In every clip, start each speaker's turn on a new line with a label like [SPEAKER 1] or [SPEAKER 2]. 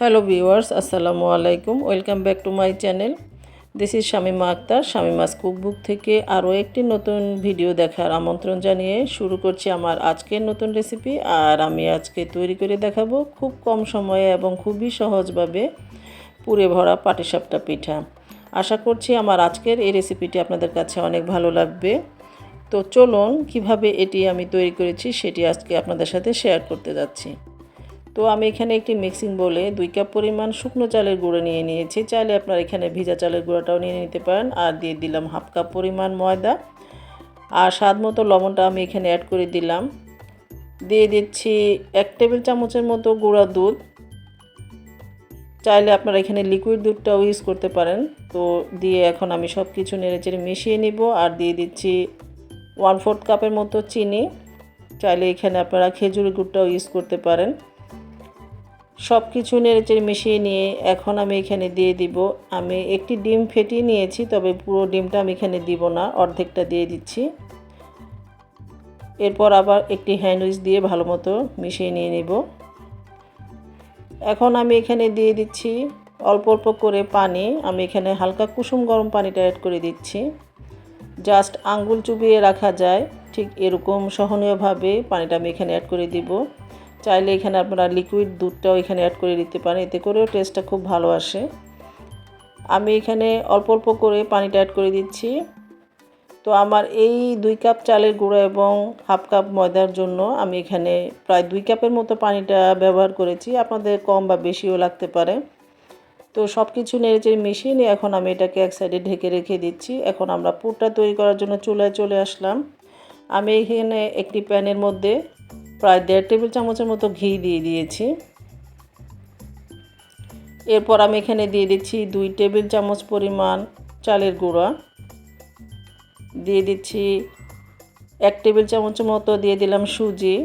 [SPEAKER 1] Hello viewers, আসসালামু আলাইকুম। Welcome back to my channel. This is Shamima Akter, Shamima's cookbook থেকে আরও একটি নতুন ভিডিও দেখার আমন্ত্রণ জানিয়ে শুরু করছি আমার আজকের নতুন রেসিপি। আর আমি আজকে তৈরি করে দেখাবো খুব কম সময়ে এবং খুবই সহজভাবে পুরে ভরা পাটিসাপটা পিঠা। আশা করছি আমার আজকের এই রেসিপিটি আপনাদের কাছে অনেক ভালো লাগবে। তো চলুন, কীভাবে এটি আমি তৈরি করেছি সেটি আজকে আপনাদের সাথে শেয়ার করতে যাচ্ছি। তো আমি এখানে একটি মিক্সিং বলে দুই কাপ পরিমাণ শুকনো চালের গুঁড়ো নিয়ে নিয়েছি। চাইলে আপনার এখানে ভিজা চালের গুঁড়োটাও নিয়ে নিতে পারেন। আর দিয়ে দিলাম হাফ কাপ পরিমাণ ময়দা। আর স্বাদ মতো লবণটা আমি এখানে অ্যাড করে দিলাম। দিয়ে দিচ্ছি এক টেবিল চামচের মতো গুঁড়া দুধ। চাইলে আপনারা এখানে লিকুইড দুধটাও ইউজ করতে পারেন। তো দিয়ে এখন আমি সব কিছু নেড়েচেড়ে মিশিয়ে নিব। আর দিয়ে দিচ্ছি ওয়ান ফোর্থ কাপের মতো চিনি। চাইলে এখানে আপনারা খেজুরি গুড়টাও ইউজ করতে পারেন। সব কিছু নেড়েচেড়ে মিশিয়ে নিয়ে এখন আমি এখানে দিয়ে দিব। আমি একটি ডিম ফেটিয়ে নিয়েছি, তবে পুরো ডিমটা আমি এখানে দিব না, অর্ধেকটা দিয়ে দিচ্ছি। এরপর আবার একটি হ্যান্ড উইচ দিয়ে ভালো মতো মিশিয়ে নিয়ে নিব। এখন আমি এখানে দিয়ে দিচ্ছি অল্প অল্প করে পানি। আমি এখানে হালকা কুসুম গরম পানিটা অ্যাড করে দিচ্ছি। জাস্ট আঙ্গুল চুবিয়ে রাখা যায়, ঠিক এরকম সহনীয়ভাবে পানিটা আমি এখানে অ্যাড করে দিব। চাইলে এখানে আপনারা লিকুইড দুধটাও এখানে অ্যাড করে দিতে পারেন, এতে করেও টেস্টটা খুব ভালো আসে। আমি এখানে অল্প অল্প করে পানিটা অ্যাড করে দিচ্ছি। তো আমার এই দুই কাপ চালের গুঁড়ো এবং হাফ কাপ ময়দার জন্য আমি এখানে প্রায় দুই কাপের মতো পানিটা ব্যবহার করেছি। আপনাদের কম বা বেশিও লাগতে পারে। তো সব কিছু নেড়েচেড়ে মিশিয়ে এখন আমি এটাকে এক সাইডে ঢেকে রেখে দিচ্ছি। এখন আমরা পুরটা তৈরি করার জন্য চুলায় চলে আসলাম। আমি এখানে একটি প্যানের মধ্যে প্রায় দেড় টেবিল চামচের মতো ঘি দিয়ে দিয়েছি। এরপর আমি এখানে দিয়ে দিচ্ছি দুই টেবিল চামচ পরিমাণ চালের গুঁড়া। দিয়ে দিচ্ছি এক টেবিল চামচের মতো দিয়ে দিলাম সুজি।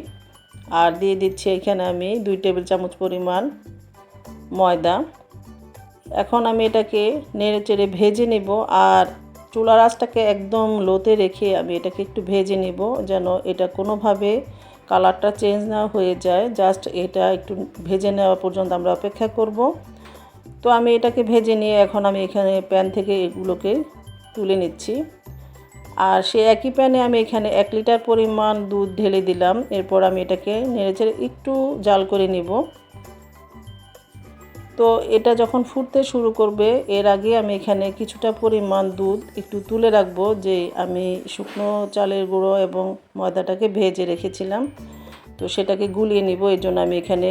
[SPEAKER 1] আর দিয়ে দিচ্ছি এখানে আমি দুই টেবিল চামচ পরিমাণ ময়দা। এখন আমি এটাকে নেড়ে চেড়ে ভেজে নেব আর চুলার আঁচটাকে একদম লোতে রেখে আমি এটাকে একটু ভেজে নেব যেন এটা কোনোভাবে কালারটা চেঞ্জ না হয়ে যায়, জাস্ট এটা একটু ভেজে নেওয়া পর্যন্ত আমরা অপেক্ষা করব। তো আমি এটাকে ভেজে নিয়ে এখন আমি এখানে প্যান থেকে এগুলোকে তুলে নিচ্ছি। আর সে একই প্যানে আমি এখানে এক লিটার পরিমাণ দুধ ঢেলে দিলাম। এরপর আমি এটাকে নেড়েচেড়ে একটু জাল করে নিব। তো এটা যখন ফুটতে শুরু করবে, এর আগে আমি এখানে কিছুটা পরিমাণ দুধ একটু তুলে রাখব, যে আমি শুকনো চালের গুঁড়ো এবং ময়দাটাকে ভেজে রেখেছিলাম। তো সেটাকে গুলিয়ে নিব এই জন্য আমি এখানে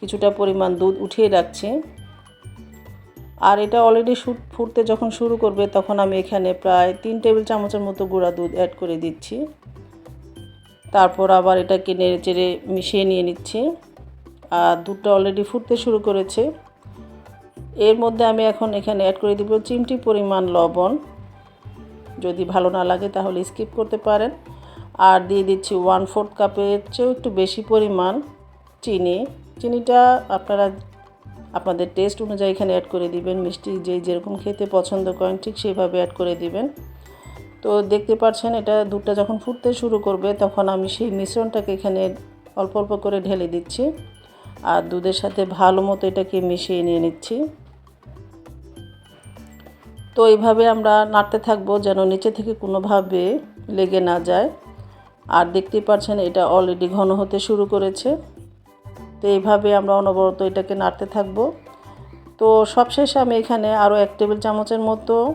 [SPEAKER 1] কিছুটা পরিমাণ দুধ উঠিয়ে রাখছি। আর এটা অলরেডি ফুটতে যখন শুরু করবে, তখন আমি এখানে প্রায় তিন টেবিল চামচের মতো গুঁড়া দুধ অ্যাড করে দিচ্ছি। তারপর আবার এটাকে নেড়ে চেড়ে মিশিয়ে নিয়ে নিচ্ছি। আর দুধটা অলরেডি ফুটতে শুরু করেছে। এর মধ্যে আমি এখন এখানে অ্যাড করে দিব চিমটি পরিমাণ লবণ। যদি ভালো না লাগে তাহলে স্কিপ করতে পারেন। আর দিয়ে দিচ্ছি ওয়ান ফোর্থ কাপের চেয়েও একটু বেশি পরিমাণ চিনি। চিনিটা আপনারা, আপনাদের টেস্ট অনুযায়ী এখানে অ্যাড করে দিবেন। মিষ্টি যে যেরকম খেতে পছন্দ করেন ঠিক সেইভাবে অ্যাড করে দিবেন। তো দেখতে পাচ্ছেন এটা দুধটা যখন ফুটতে শুরু করবে তখন আমি সেই মিশ্রণটাকে এখানে অল্প অল্প করে ঢেলে দিচ্ছি। আর দুধের সাথে ভালো মতো এটাকে মিশিয়ে নিয়ে নিচ্ছি। তো এইভাবে আমরা নাড়তে থাকব যেন নিচে থেকে কোনোভাবে লেগে না যায়। আর দেখতেই পাচ্ছেন এটা অলরেডি ঘন হতে শুরু করেছে। তো এইভাবে আমরা অনবরত এটাকে নাড়তে থাকব। তো সবশেষে আমি এখানে আরও এক টেবিল চামচের মতো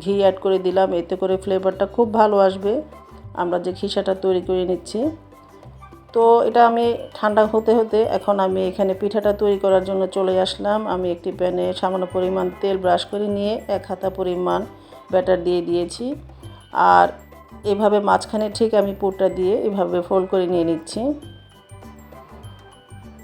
[SPEAKER 1] ঘি অ্যাড করে দিলাম। এতে করে ফ্লেভারটা খুব ভালো আসবে। আমরা যে খিসাটা তৈরি করে নিচ্ছি। তো এটা আমি ঠান্ডা হতে হতে এখন আমি এখানে পিঠাটা তৈরি করার জন্য চলে আসলাম। আমি একটি প্যানে সামান্য পরিমাণ তেল ব্রাশ করে নিয়ে এক হাতা পরিমাণ ব্যাটার দিয়ে দিয়েছি। আর এভাবে মাঝখানে ঠিক আমি পুরটা দিয়ে এভাবে ফোল্ড করে নিয়ে নিচ্ছি।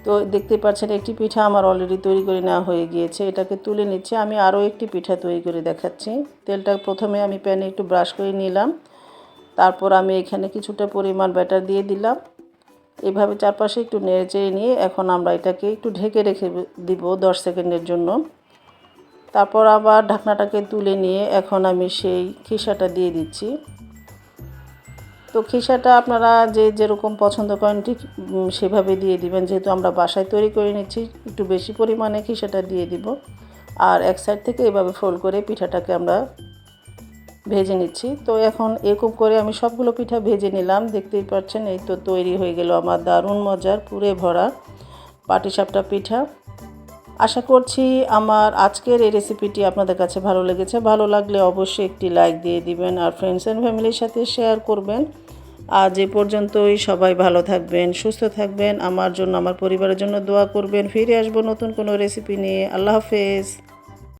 [SPEAKER 1] তো দেখতে পাচ্ছেন একটি পিঠা আমার অলরেডি তৈরি করে নেওয়া হয়ে গিয়েছে। এটাকে তুলে নিচ্ছি। আমি আরও একটি পিঠা তৈরি করে দেখাচ্ছি। তেলটা প্রথমে আমি প্যানে একটু ব্রাশ করে নিলাম। তারপর আমি এখানে কিছুটা পরিমাণ ব্যাটার দিয়ে দিলাম। এভাবে চারপাশে একটু নেড়ে চেড়ে নিয়ে এখন আমরা এটাকে একটু ঢেকে রেখে দিব দশ সেকেন্ডের জন্য। তারপর আবার ঢাকনাটাকে তুলে নিয়ে এখন আমি সেই খিসাটা দিয়ে দিচ্ছি। তো খিসাটা আপনারা যে যেরকম পছন্দ করেন ঠিক সেভাবে দিয়ে দিবেন। যেহেতু আমরা বাসায় তৈরি করে নিচ্ছি, একটু বেশি পরিমাণে খিসাটা দিয়ে দিব। আর এক সাইড থেকে এভাবে ফোল্ড করে পিঠাটাকে আমরা ভেজে নিচ্ছি। তো এখন এরকম করে আমি সবগুলো পিঠা ভেজে নিলাম। দেখতেই পাচ্ছেন, এই তো তৈরি হয়ে গেল আমার দারুণ মজার পুরে ভরা পাটিসাপটা পিঠা। আশা করছি আমার আজকের এই রেসিপিটি আপনাদের কাছে ভালো লেগেছে। ভালো লাগলে অবশ্যই একটি লাইক দিয়ে দিবেন আর ফ্রেন্ডস অ্যান্ড ফ্যামিলির সাথে শেয়ার করবেন। আজ এ পর্যন্তই, সবাই ভালো থাকবেন, সুস্থ থাকবেন। আমার জন্য, আমার পরিবারের জন্য দোয়া করবেন। ফিরে আসব নতুন কোনো রেসিপি নিয়ে। আল্লাহ হাফেজ।